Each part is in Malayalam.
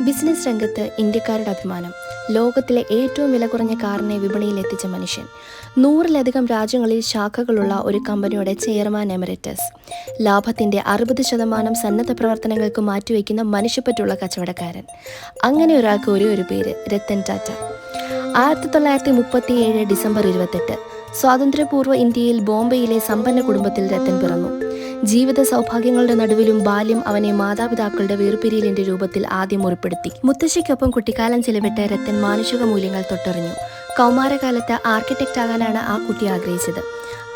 ബിസിനസ് രംഗത്ത് ഇന്ത്യക്കാരുടെ അഭിമാനം. ലോകത്തിലെ ഏറ്റവും വില കുറഞ്ഞ കാറിനെ വിപണിയിൽ എത്തിച്ച മനുഷ്യൻ. നൂറിലധികം രാജ്യങ്ങളിൽ ശാഖകളുള്ള ഒരു കമ്പനിയുടെ ചെയർമാൻ എമിറേറ്റസ്. ലാഭത്തിന്റെ അറുപത് ശതമാനം സന്നദ്ധ പ്രവർത്തനങ്ങൾക്ക് മാറ്റിവെക്കുന്ന മനുഷ്യപ്പറ്റുള്ള കച്ചവടക്കാരൻ. അങ്ങനെ ഒരാൾക്ക് ഒരേ ഒരു പേര് രത്തൻ ടാറ്റ. ആയിരത്തി തൊള്ളായിരത്തി മുപ്പത്തി ഏഴ് ഡിസംബർ ഇരുപത്തെട്ട്. സ്വാതന്ത്ര്യപൂർവ ഇന്ത്യയിൽ ബോംബെയിലെ സമ്പന്ന കുടുംബത്തിൽ രത്തൻ പിറന്നു. ജീവിത സൗഭാഗ്യങ്ങളുടെ നടുവിലും ബാല്യം അവനെ മാതാപിതാക്കളുടെ വേർപിരിയലിന്റെ രൂപത്തിൽ ആദ്യം മുറിപ്പെടുത്തി. മുത്തശ്ശിക്കൊപ്പം കുട്ടിക്കാലം ചിലവിട്ട രത്തൻ മാനുഷിക മൂല്യങ്ങൾ തൊട്ടറിഞ്ഞു. കൗമാരകാലത്ത് ആർക്കിടെക്റ്റ് ആകാനാണ് ആ കുട്ടി ആഗ്രഹിച്ചത്.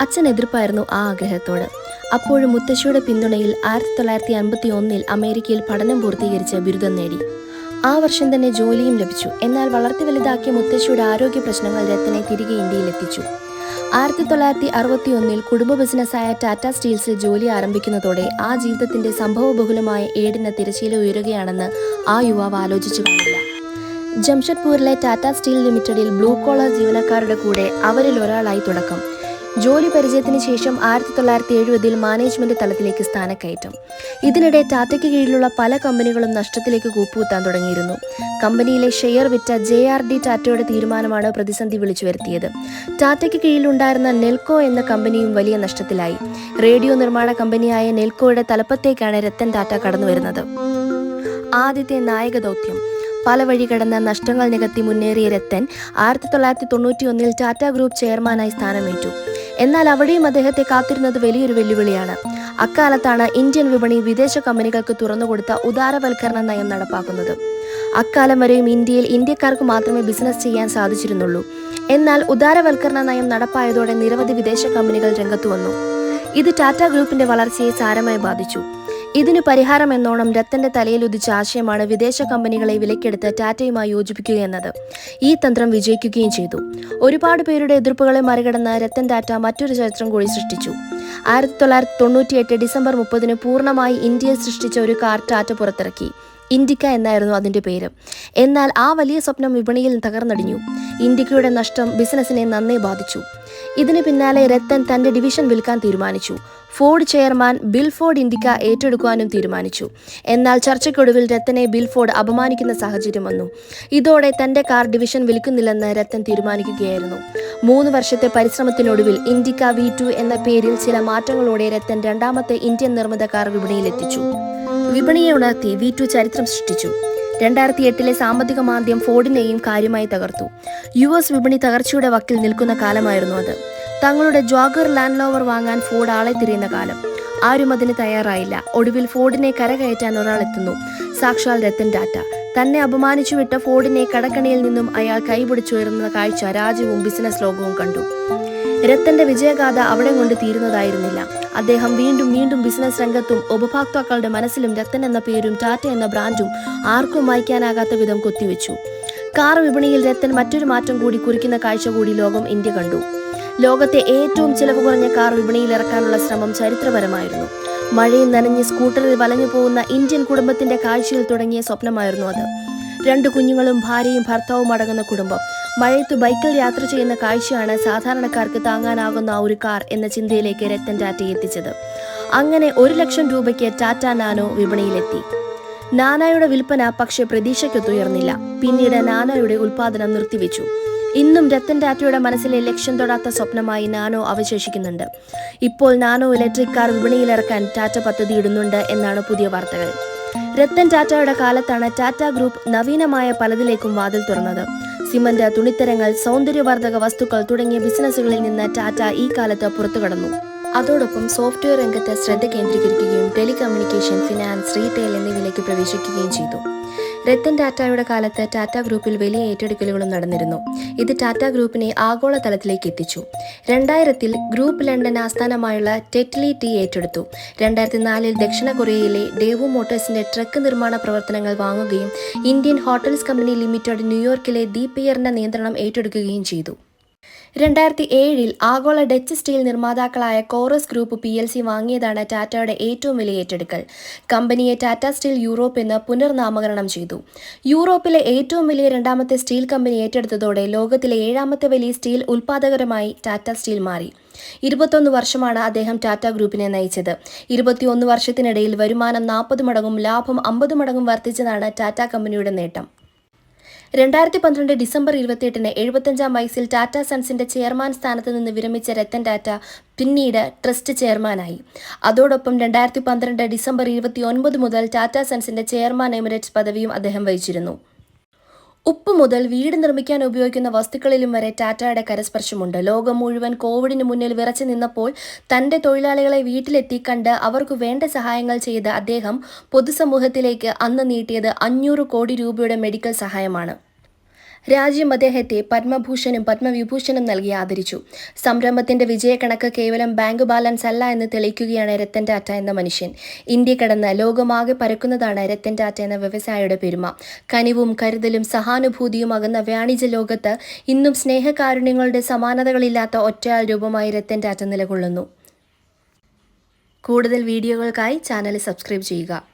അച്ഛൻ എതിർപ്പായിരുന്നു ആ ആഗ്രഹത്തോട്. അപ്പോഴും മുത്തശ്ശിയുടെ പിന്തുണയിൽ ആയിരത്തി തൊള്ളായിരത്തി അൻപത്തി ഒന്നിൽ അമേരിക്കയിൽ പഠനം പൂർത്തീകരിച്ച് ബിരുദം നേടി. ആ വർഷം തന്നെ ജോലിയും ലഭിച്ചു. എന്നാൽ വളർത്തി വലുതാക്കിയ മുത്തശ്ശിയുടെ ആരോഗ്യ പ്രശ്നങ്ങൾ രത്തനെ തിരികെ ഇന്ത്യയിലെത്തിച്ചു ആയിരത്തി തൊള്ളായിരത്തി അറുപത്തി ഒന്നിൽ കുടുംബ ബിസിനസ്സായ ടാറ്റ സ്റ്റീൽസിൽ ജോലി ആരംഭിക്കുന്നതോടെ ആ ജീവിതത്തിന്റെ സംഭവബഹുലമായ ഏടിന് തിരശ്ശീല ഉയരുകയാണെന്ന് ആ യുവാവ് ആലോചിച്ചു കാണില്ല. ജംഷഡ്പൂരിലെ ടാറ്റ സ്റ്റീൽ ലിമിറ്റഡിൽ ബ്ലൂ കോളർ ജീവനക്കാരുടെ കൂടെ അവരിൽ ഒരാളായി തുടക്കം. ജോലി പരിചയത്തിന് ശേഷം ആയിരത്തി തൊള്ളായിരത്തി എഴുപതിൽ മാനേജ്മെന്റ് തലത്തിലേക്ക് സ്ഥാനക്കയറ്റം. ഇതിനിടെ ടാറ്റയ്ക്ക് കീഴിലുള്ള പല കമ്പനികളും നഷ്ടത്തിലേക്ക് കൂപ്പുകുത്താൻ തുടങ്ങിയിരുന്നു. കമ്പനിയിലെ ഷെയർ വിറ്റ ജെ ആർ ഡി ടാറ്റയുടെ തീരുമാനമാണ് പ്രതിസന്ധി വിളിച്ചു വരുത്തിയത് ടാറ്റയ്ക്ക് കീഴിലുണ്ടായിരുന്ന നെൽക്കോ എന്ന കമ്പനിയും വലിയ നഷ്ടത്തിലായി. റേഡിയോ നിർമ്മാണ കമ്പനിയായ നെൽക്കോയുടെ തലപ്പത്തേക്കാണ് രത്തൻ ടാറ്റ കടന്നു വരുന്നത് ആദ്യത്തെ നായക ദൗത്യം. പല വഴി കടന്ന നഷ്ടങ്ങൾ നികത്തി മുന്നേറിയ രത്തൻ ആയിരത്തി തൊള്ളായിരത്തി തൊണ്ണൂറ്റി ഒന്നിൽ ടാറ്റ ഗ്രൂപ്പ് ചെയർമാനായി സ്ഥാനമേറ്റു. എന്നാൽ അവിടെയും അദ്ദേഹത്തെ കാത്തിരുന്നത് വലിയൊരു വെല്ലുവിളിയാണ്. അക്കാലത്താണ് ഇന്ത്യൻ വിപണി വിദേശ കമ്പനികൾക്ക് തുറന്നുകൊടുത്ത ഉദാരവൽക്കരണ നയം നടപ്പാക്കുന്നത്. അക്കാലം വരെയും ഇന്ത്യയിൽ ഇന്ത്യക്കാർക്ക് മാത്രമേ ബിസിനസ് ചെയ്യാൻ സാധിച്ചിരുന്നുള്ളൂ. എന്നാൽ ഉദാരവൽക്കരണ നയം നടപ്പായതോടെ നിരവധി വിദേശ കമ്പനികൾ രംഗത്തു വന്നു. ഇത് ടാറ്റ ഗ്രൂപ്പിന്റെ വളർച്ചയെ സാരമായി ബാധിച്ചു. ഇതിനു പരിഹാരം എന്നോണം രത്തന്റെ തലയിൽ ഉദിച്ച ആശയമാണ് വിദേശ കമ്പനികളെ വിലക്കെടുത്ത് ടാറ്റയുമായി യോജിപ്പിക്കുക എന്നത്. ഈ തന്ത്രം വിജയിക്കുകയും ചെയ്തു. ഒരുപാട് പേരുടെ എതിർപ്പുകളെ മറികടന്ന് രത്തൻ ടാറ്റ മറ്റൊരു ചരിത്രം കൂടി സൃഷ്ടിച്ചു. ആയിരത്തി തൊള്ളായിരത്തി തൊണ്ണൂറ്റിയെട്ട് ഡിസംബർ മുപ്പതിന് പൂർണമായി ഇന്ത്യയിൽ സൃഷ്ടിച്ച ഒരു കാർ ടാറ്റ പുറത്തിറക്കി. ഇൻഡിക്ക എന്നായിരുന്നു അതിന്റെ പേര്. എന്നാൽ ആ വലിയ സ്വപ്നം വിപണിയിൽ തകർന്നടിഞ്ഞു. ഇൻഡിക്കയുടെ നഷ്ടം ബിസിനസിനെ നന്നേ ബാധിച്ചു. ഇതിന് പിന്നാലെ രത്തൻ തന്റെ ഡിവിഷൻ വിൽക്കാൻ തീരുമാനിച്ചു. Ford chairman Bill Ford Indica ഏറ്റെടുക്കുവാനും തീരുമാനിച്ചു. എന്നാൽ ചർച്ചയ്ക്കൊടുവിൽ രത്തനെ ബിൽ ഫോർഡ് അപമാനിക്കുന്ന സാഹചര്യം വന്നു. ഇതോടെ തന്റെ കാർ ഡിവിഷൻ വിൽക്കുന്നില്ലെന്ന് രത്തൻ തീരുമാനിക്കുകയായിരുന്നു. മൂന്ന് വർഷത്തെ പരിശ്രമത്തിനൊടുവിൽ ഇൻഡിക്ക വി എന്ന പേരിൽ ചില മാറ്റങ്ങളോടെ രത്തൻ രണ്ടാമത്തെ ഇന്ത്യൻ നിർമ്മിത കാർ വിപണിയിലെത്തിച്ചു. വിപണിയെ ഉണർത്തി വി ടു ചരിത്രം സൃഷ്ടിച്ചു. രണ്ടായിരത്തി എട്ടിലെ സാമ്പത്തിക മാന്ദ്യം ഫോർഡിനെയും കാര്യമായി തകർത്തു. യു എസ് വിപണി തകർച്ചയുടെ വക്കിൽ നിൽക്കുന്ന കാലമായിരുന്നു അത്. തങ്ങളുടെ ജോഗർ ലാൻഡ് ലോവർ വാങ്ങാൻ ഫോർഡ് ആളെ തിരിയുന്ന കാലം. ആരും അതിന് തയ്യാറായില്ല. ഒടുവിൽ ഫോർഡിനെ കരകയറ്റാൻ ഒരാൾ എത്തുന്നു. സാക്ഷാൽ രത്തൻ ടാറ്റ. തന്നെ അപമാനിച്ചു വിട്ട ഫോർഡിനെ കടക്കണിയിൽ നിന്നും അയാൾ കൈപിടിച്ചുയർന്ന കാഴ്ച രാജ്യവും ബിസിനസ് ലോകവും കണ്ടു. രത്തന്റെ വിജയഗാഥ അവിടെ കൊണ്ട് തീരുന്നതായിരുന്നില്ല. അദ്ദേഹം വീണ്ടും വീണ്ടും ബിസിനസ് രംഗത്തും ഉപഭോക്താക്കളുടെ മനസ്സിലും രത്തൻ എന്ന പേരും ടാറ്റ എന്ന ബ്രാൻഡും ആർക്കും വായിക്കാനാകാത്ത വിധം കൊത്തിവെച്ചു. കാർ വിപണിയിൽ രത്തൻ മറ്റൊരു മാറ്റം കൂടി കുറിക്കുന്ന കാഴ്ച കൂടി ലോകം ഇന്ത്യ കണ്ടു. ലോകത്തെ ഏറ്റവും ചിലവ് കുറഞ്ഞ കാർ വിപണിയിൽ ഇറക്കാനുള്ള ശ്രമം ചരിത്രപരമായിരുന്നു. മഴയിൽ നനഞ്ഞ് സ്കൂട്ടറിൽ വലഞ്ഞു പോകുന്ന ഇന്ത്യൻ കുടുംബത്തിന്റെ കാഴ്ചയിൽ തുടങ്ങിയ സ്വപ്നമായിരുന്നു അത്. രണ്ട് കുഞ്ഞുങ്ങളും ഭാര്യയും ഭർത്താവും അടങ്ങുന്ന കുടുംബം. മഴയത്ത് ബൈക്കിൽ യാത്ര ചെയ്യുന്ന കാഴ്ചയാണ് സാധാരണക്കാർക്ക് താങ്ങാനാകുന്ന ഒരു കാർ എന്ന ചിന്തയിലേക്ക് രത്തൻ ടാറ്റയെ എത്തിച്ചത്. അങ്ങനെ ഒരു ലക്ഷം രൂപയ്ക്ക് ടാറ്റ നാനോ വിപണിയിലെത്തി. നാനായുടെ വിൽപ്പന പക്ഷേ പ്രതീക്ഷയ്ക്കൊത്തുയർന്നില്ല. പിന്നീട് നാനായുടെ ഉൽപാദനം നിർത്തിവെച്ചു. ഇന്നും രത്തൻ ടാറ്റയുടെ മനസ്സിലെ ലക്ഷ്യം തൊടാത്ത സ്വപ്നമായി നാനോ അവശേഷിക്കുന്നുണ്ട്. ഇപ്പോൾ നാനോ ഇലക്ട്രിക് കാർ വിപണിയിലിറക്കാൻ ടാറ്റ പദ്ധതി ഇടുന്നുണ്ട് എന്നാണ് പുതിയ വാർത്തകൾ. രത്തൻ ടാറ്റയുടെ കാലത്താണ് ടാറ്റ ഗ്രൂപ്പ് നവീനമായ പലതിലേക്കും വാതിൽ തുറന്നത്. സിമന്റ് തുണിത്തരങ്ങൾ സൗന്ദര്യവർദ്ധക വസ്തുക്കൾ തുടങ്ങിയ ബിസിനസ്സുകളിൽ നിന്ന് ടാറ്റ ഈ കാലത്ത് പുറത്തുകടന്നു. അതോടൊപ്പം സോഫ്റ്റ്വെയർ രംഗത്ത് ശ്രദ്ധ കേന്ദ്രീകരിക്കുകയും ടെലികമ്മ്യൂണിക്കേഷൻ ഫിനാൻസ് റീറ്റെയിൽ എന്നിവയിലേക്ക് പ്രവേശിക്കുകയും ചെയ്തു. രത്തൻ ടാറ്റയുടെ കാലത്ത് ടാറ്റ ഗ്രൂപ്പിൽ വലിയ ഏറ്റെടുക്കലുകളും നടന്നിരുന്നു. ഇത് ടാറ്റ ഗ്രൂപ്പിനെ ആഗോള തലത്തിലേക്ക് എത്തിച്ചു. രണ്ടായിരത്തിൽ ഗ്രൂപ്പ് ലണ്ടൻ ആസ്ഥാനമായുള്ള ടെറ്റ്ലി ടി ഏറ്റെടുത്തു. രണ്ടായിരത്തി നാലിൽ ദക്ഷിണ കൊറിയയിലെ ഡേവു മോട്ടോഴ്സിന്റെ ട്രക്ക് നിർമ്മാണ പ്രവർത്തനങ്ങൾ വാങ്ങുകയും ഇന്ത്യൻ ഹോട്ടൽസ് കമ്പനി ലിമിറ്റഡ് ന്യൂയോർക്കിലെ ദീപിയറിന്റെ നിയന്ത്രണം ഏറ്റെടുക്കുകയും ചെയ്തു. രണ്ടായിരത്തി ഏഴിൽ ആഗോള Dutch steel നിർമ്മാതാക്കളായ Corus group P L C വാങ്ങിയതാണ് ടാറ്റയുടെ ഏറ്റവും വലിയ ഏറ്റെടുക്കൽ. കമ്പനിയെ ടാറ്റ സ്റ്റീൽ യൂറോപ്പ് എന്ന് പുനർനാമകരണം ചെയ്തു. യൂറോപ്പിലെ ഏറ്റവും വലിയ രണ്ടാമത്തെ സ്റ്റീൽ കമ്പനി ഏറ്റെടുത്തതോടെ ലോകത്തിലെ ഏഴാമത്തെ വലിയ സ്റ്റീൽ ഉൽപ്പാദകരമായി ടാറ്റ സ്റ്റീൽ മാറി. ഇരുപത്തൊന്ന് വർഷമാണ് അദ്ദേഹം ടാറ്റ ഗ്രൂപ്പിനെ നയിച്ചത്. ഇരുപത്തിയൊന്ന് വർഷത്തിനിടയിൽ വരുമാനം നാൽപ്പത് മടങ്ങും ലാഭം അമ്പത് മടങ്ങും വർദ്ധിച്ചതാണ് ടാറ്റ കമ്പനിയുടെ നേട്ടം. രണ്ടായിരത്തി പന്ത്രണ്ട് ഡിസംബർ ഇരുപത്തിയെട്ടിന് എഴുപത്തഞ്ചാം വയസ്സിൽ ടാറ്റ സൺസിന്റെ ചെയർമാൻ സ്ഥാനത്ത് നിന്ന് വിരമിച്ച രത്തൻ ടാറ്റ പിന്നീട് ട്രസ്റ്റ് ചെയർമാനായി. അതോടൊപ്പം രണ്ടായിരത്തി പന്ത്രണ്ട് ഡിസംബർ ഇരുപത്തി ഒൻപത് മുതൽ ടാറ്റ സൺസിന്റെ ചെയർമാൻ എമിറേറ്റ്സ് പദവിയും അദ്ദേഹം വഹിച്ചിരുന്നു. ഉപ്പ് മുതൽ വീട് നിർമ്മിക്കാൻ ഉപയോഗിക്കുന്ന വസ്തുക്കളിലും വരെ ടാറ്റയുടെ കരസ്പർശമുണ്ട്. ലോകം മുഴുവൻ കോവിഡിന് മുന്നിൽ വിറച്ചു നിന്നപ്പോൾ തന്റെ തൊഴിലാളികളെ വീട്ടിലെത്തി കണ്ട് അവർക്ക് വേണ്ട സഹായങ്ങൾ ചെയ്ത് അദ്ദേഹം പൊതുസമൂഹത്തിലേക്ക് അന്ന് നീട്ടിയത് അഞ്ഞൂറ് കോടി രൂപയുടെ മെഡിക്കൽ സഹായമാണ്. രാജ്യം അദ്ദേഹത്തെ പത്മഭൂഷണും പത്മവിഭൂഷണും നൽകി ആദരിച്ചു. സംരംഭത്തിന്റെ വിജയക്കണക്ക് കേവലം ബാങ്ക് ബാലൻസ് അല്ല എന്ന് തെളിയിക്കുകയാണ് രത്തൻ ടാറ്റ എന്ന മനുഷ്യൻ. ഇന്ത്യ കടന്ന് ലോകമാകെ പരക്കുന്നതാണ് രത്തൻ ടാറ്റ എന്ന വ്യവസായിയുടെ പെരുമ. കനിവും കരുതലും സഹാനുഭൂതിയും അകന്ന വാണിജ്യ ലോകത്ത് ഇന്നും സ്നേഹകാരുണ്യങ്ങളുടെ സമാനതകളില്ലാത്ത ഒറ്റയാൾ രൂപമായി രത്തൻ ടാറ്റ നിലകൊള്ളുന്നു. കൂടുതൽ വീഡിയോകൾക്കായി ചാനൽ സബ്സ്ക്രൈബ് ചെയ്യുക.